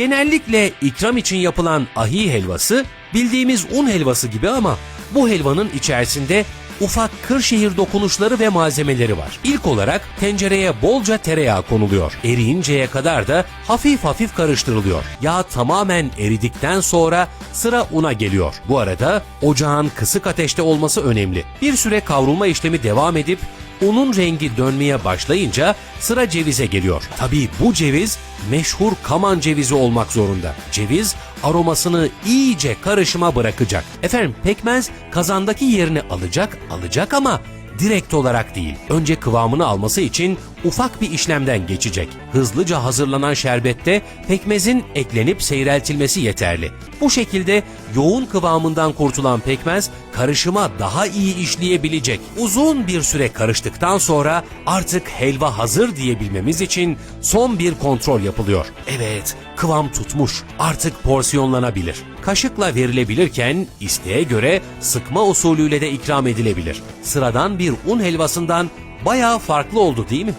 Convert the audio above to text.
Genellikle ikram için yapılan ahi helvası bildiğimiz un helvası gibi ama bu helvanın içerisinde ufak Kırşehir dokunuşları ve malzemeleri var. İlk olarak tencereye bolca tereyağı konuluyor. Eriyinceye kadar da hafif hafif karıştırılıyor. Yağ tamamen eridikten sonra sıra una geliyor. Bu arada ocağın kısık ateşte olması önemli. Bir süre kavrulma işlemi devam edip unun rengi dönmeye başlayınca sıra cevize geliyor. Tabii bu ceviz meşhur kaman cevizi olmak zorunda. Ceviz aromasını iyice karışıma bırakacak. Efendim pekmez kazandaki yerini alacak, alacak ama direkt olarak değil. Önce kıvamını alması için ufak bir işlemden geçecek. Hızlıca hazırlanan şerbette pekmezin eklenip seyreltilmesi yeterli. Bu şekilde yoğun kıvamından kurtulan pekmez karışıma daha iyi işleyebilecek. Uzun bir süre karıştıktan sonra artık helva hazır diyebilmemiz için son bir kontrol yapılıyor. Evet, kıvam tutmuş. Artık porsiyonlanabilir. Kaşıkla verilebilirken isteğe göre sıkma usulüyle de ikram edilebilir. Sıradan bir un helvasından bayağı farklı oldu değil mi?